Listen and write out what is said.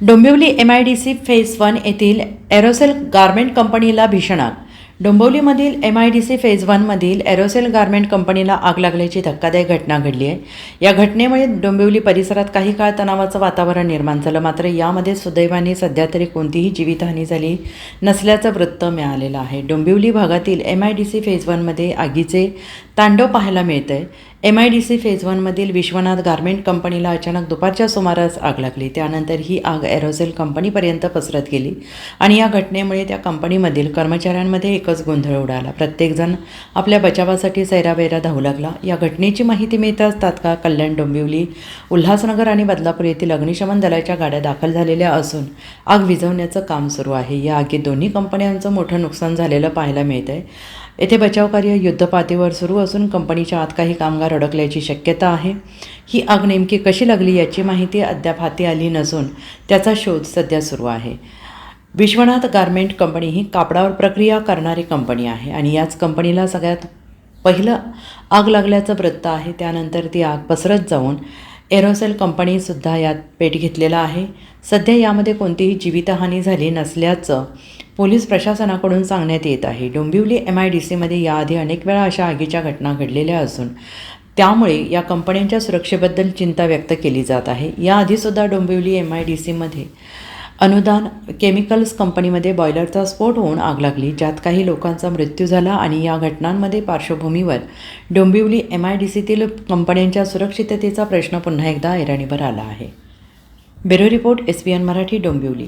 Dombivli M I D C phase one येथील aerosol garment कंपनीला भीषण आग. डोंबिवलीमधील M I D C phase वनमधील aerosol garment कंपनीला आग लागल्याची धक्कादायक घटना घडली आहे. या घटनेमुळे डोंबिवली परिसरात काही काळ तणावाचं वातावरण निर्माण झालं. मात्र यामध्ये सुदैवाने सध्या तरी कोणतीही जीवितहानी झाली नसल्याचं वृत्त मिळालेलं आहे. डोंबिवली भागातील M I D C phase वनमध्ये आगीचे तांडव पाहायला मिळतंय. M I D C phase वनमधील Vishwanath garment कंपनीला अचानक दुपारच्या सुमारास आग लागली. त्यानंतर ही आग एरोसेल कंपनीपर्यंत पसरत गेली आणि या घटनेमुळे त्या कंपनीमधील कर्मचाऱ्यांमध्ये एकच गोंधळ उडाला. प्रत्येकजण आपल्या बचावासाठी सैरावैरा धावू लागला. या घटनेची माहिती मिळताच तात्काळ कल्याण डोंबिवली उल्हासनगर आणि बदलापूर येथील अग्निशमन दलाच्या गाड्या दाखल झालेल्या असून आग विझवण्याचं काम सुरू आहे. या आगीत दोन्ही कंपन्यांचं मोठं नुकसान झालेलं पाहायला मिळत आहे येथे बचावकार्य युद्धपातळीवर सुरू असून कंपनीच्या आत काही कामगार अडकल्याची शक्यता आहे. ही आग नेमकी कशी लागली याची माहिती अद्याप हाती आली नसून त्याचा शोध सध्या सुरू आहे. विश्वनाथ गारमेंट कंपनी ही कापडावर प्रक्रिया करणारी कंपनी आहे आणि याच कंपनीला सगळ्यात पहिलं आग लागल्याचं वृत्त आहे. त्यानंतर ती आग पसरत जाऊन एरोसेल कंपनीसुद्धा यात पेट घेतलेला आहे. सध्या यामध्ये कोणतीही जीवितहानी झाली नसल्याचं पोलीस प्रशासनाकडून सांगण्यात येत आहे. डोंबिवली एम आय डी सीमध्ये याआधी अनेक वेळा अशा आगीच्या घटना घडलेल्या असून त्यामुळे या कंपन्यांच्या सुरक्षेबद्दल चिंता व्यक्त केली जात आहे. याआधीसुद्धा डोंबिवली एम आय डी सीमध्ये अनुदान केमिकल्स कंपनीमध्ये बॉयलरचा स्फोट होऊन आग लागली ज्यात काही लोकांचा मृत्यू झाला आणि या घटनांमध्ये पार्श्वभूमीवर डोंबिवली एम आय डी सीतील कंपन्यांच्या सुरक्षिततेचा प्रश्न पुन्हा एकदा ऐरणीवर आला आहे. Bureau report S B N Marathi Dombivli.